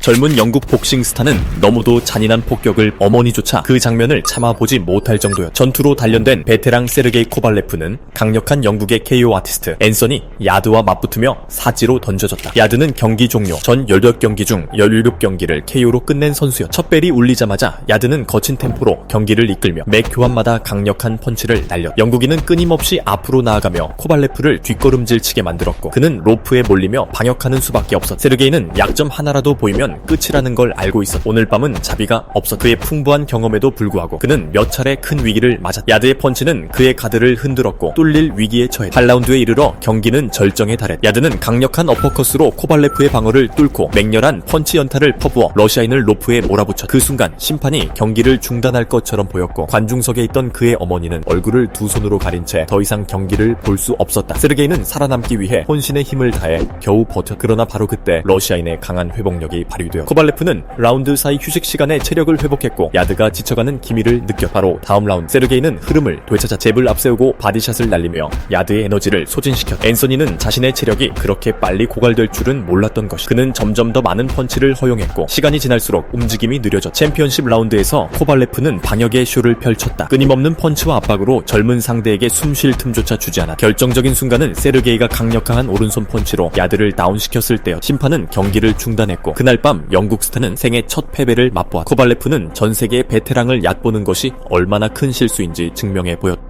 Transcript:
젊은 영국 복싱 스타는 너무도 잔인한 폭격을 어머니조차 그 장면을 참아보지 못할 정도였. 전투로 단련된 베테랑 세르게이 코발레프는 강력한 영국의 KO 아티스트 앤서니 야드와 맞붙으며 사지로 던져졌다. 야드는 경기 종료 전 18경기 중 17경기를 KO로 끝낸 선수였. 첫 벨이 울리자마자 야드는 거친 템포로 경기를 이끌며 매 교환마다 강력한 펀치를 날렸. 영국인은 끊임없이 앞으로 나아가며 코발레프를 뒷걸음질치게 만들었고 그는 로프에 몰리며 방역하는 수밖에 없었. 세르게이는 약점 하나라도 보이면 끝이라는 걸 알고 있었. 오늘 밤은 자비가 없었. 그의 풍부한 경험에도 불구하고 그는 몇 차례 큰 위기를 맞았. 야드의 펀치는 그의 가드를 흔들었고 뚫릴 위기에 처해 8라운드에 이르러 경기는 절정에 달했. 야드는 강력한 어퍼컷으로 코발레프의 방어를 뚫고 맹렬한 펀치 연타를 퍼부어 러시아인을 로프에 몰아붙였. 그 순간 심판이 경기를 중단할 것처럼 보였고 관중석에 있던 그의 어머니는 얼굴을 두 손으로 가린 채 더 이상 경기를 볼 수 없었다. 세르게이는 살아남기 위해 혼신의 힘을 다해 겨우 버텼. 그러나 바로 그때 러시아인의 강한 회복력이 발휘 되어 코발레프는 라운드 사이 휴식 시간에 체력을 회복했고 야드가 지쳐가는 기미를 느꼈. 바로 다음 라운드 세르게이는 흐름을 되찾아 잽을 앞세우고 바디샷을 날리며 야드의 에너지를 소진시켰. 앤서니는 자신의 체력이 그렇게 빨리 고갈될 줄은 몰랐던 것이. 그는 점점 더 많은 펀치를 허용했고 시간이 지날수록 움직임이 느려졌. 챔피언십 라운드에서 코발레프는 방역의 쇼를 펼쳤다. 끊임없는 펀치와 압박으로 젊은 상대에게 숨 쉴 틈조차 주지 않아. 결정적인 순간은 세르게이가 강력한 오른손 펀치로 야드를 다운시켰을 때였. 심판은 경기를 중단했고 그날 밤 영국 스타는 생애 첫 패배를 맛보았. 코발레프는 전 세계의 베테랑을 얕보는 것이 얼마나 큰 실수인지 증명해 보였다.